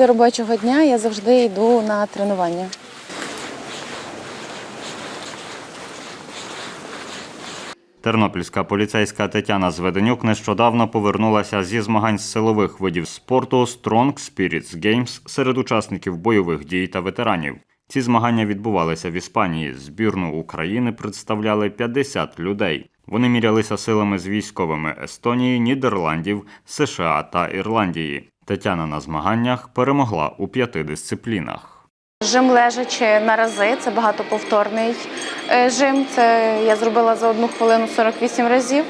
Після робочого дня я завжди йду на тренування. Тернопільська поліцейська Тетяна Зведенюк нещодавно повернулася зі змагань з силових видів спорту Strong Spirits Games серед учасників бойових дій та ветеранів. Ці змагання відбувалися в Іспанії. Збірну України представляли 50 людей. Вони мірялися силами з військовими Естонії, Нідерландів, США та Ірландії. Тетяна на змаганнях перемогла у п'яти дисциплінах. Жим лежачи на рази, це багатоповторний е, жим. Це я зробила за одну хвилину 48 разів.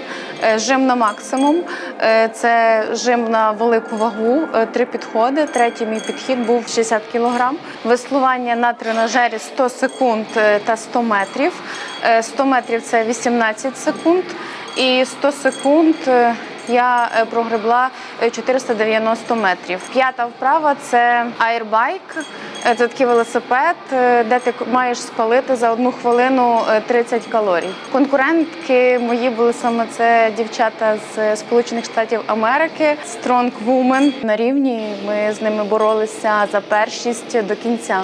Е, Жим на максимум, е, це жим на велику вагу, три підходи. Третій мій підхід був 60 кг. Веслування на тренажері 100 секунд та 100 метрів. Е, 100 метрів це 18 секунд. І 100 секунд я е, прогребла е, 490 метрів. П'ята вправа це аербайк. Е, Це такий велосипед, е, де ти маєш спалити за одну хвилину е, 30 калорій. Конкурентки мої були саме це дівчата з Сполучених Штатів Америки, Strong Women. На рівні ми з ними боролися за першість до кінця.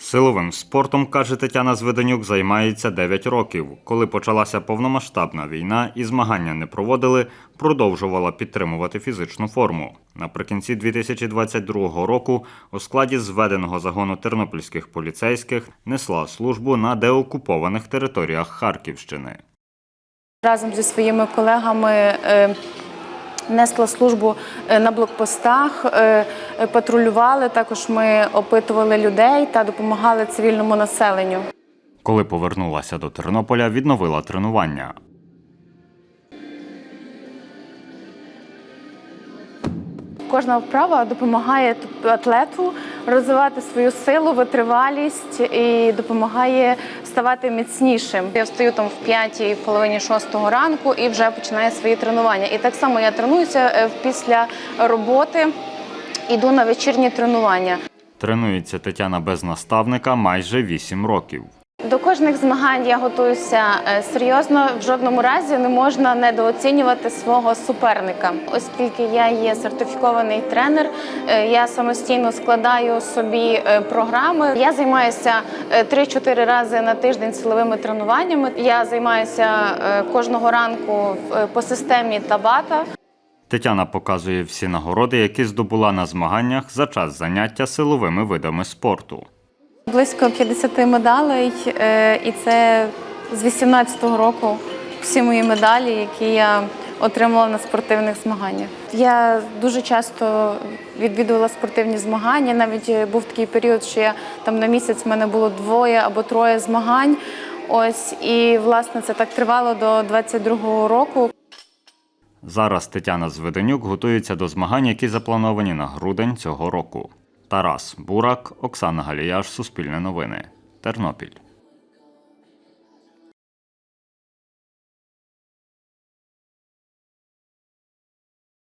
Силовим спортом, каже Тетяна Зведенюк, займається 9 років. Коли почалася повномасштабна війна і змагання не проводили, продовжувала підтримувати фізичну форму. Наприкінці 2022 року у складі зведеного загону тернопільських поліцейських несла службу на деокупованих територіях Харківщини. Разом зі своїми колегами е, несла службу е, на блокпостах, е, патрулювали. Також ми опитували людей та допомагали цивільному населенню. Коли повернулася до Тернополя, відновила тренування. Кожна вправа допомагає атлету розвивати свою силу, витривалість і допомагає ставати міцнішим. Я встаю там в п'ятій, в половині шостого ранку і вже починаю свої тренування. І так само я тренуюся е, після роботи. Іду на вечірні тренування. Тренується Тетяна без наставника майже 8 років. До кожних змагань я готуюся е, серйозно. В жодному разі не можна недооцінювати свого суперника, оскільки я є сертифікований тренер. е, Я самостійно складаю собі е, програми. Я займаюся е, 3-4 рази на тиждень силовими тренуваннями. Я займаюся кожного ранку по системі Табата. Тетяна показує всі нагороди, які здобула на змаганнях за час заняття силовими видами спорту. Близько 50 медалей, е, і це з 18-го року всі мої медалі, які я отримала на спортивних змаганнях. Я дуже часто відвідувала спортивні змагання. Навіть е, був такий період, що я там на місяць в мене було двоє або троє змагань. Ось і власне це так тривало до 22-го року. Зараз Тетяна Зведенюк готується до змагань, які заплановані на грудень цього року. Тарас Бурак, Оксана Галіяш, Суспільне новини, Тернопіль.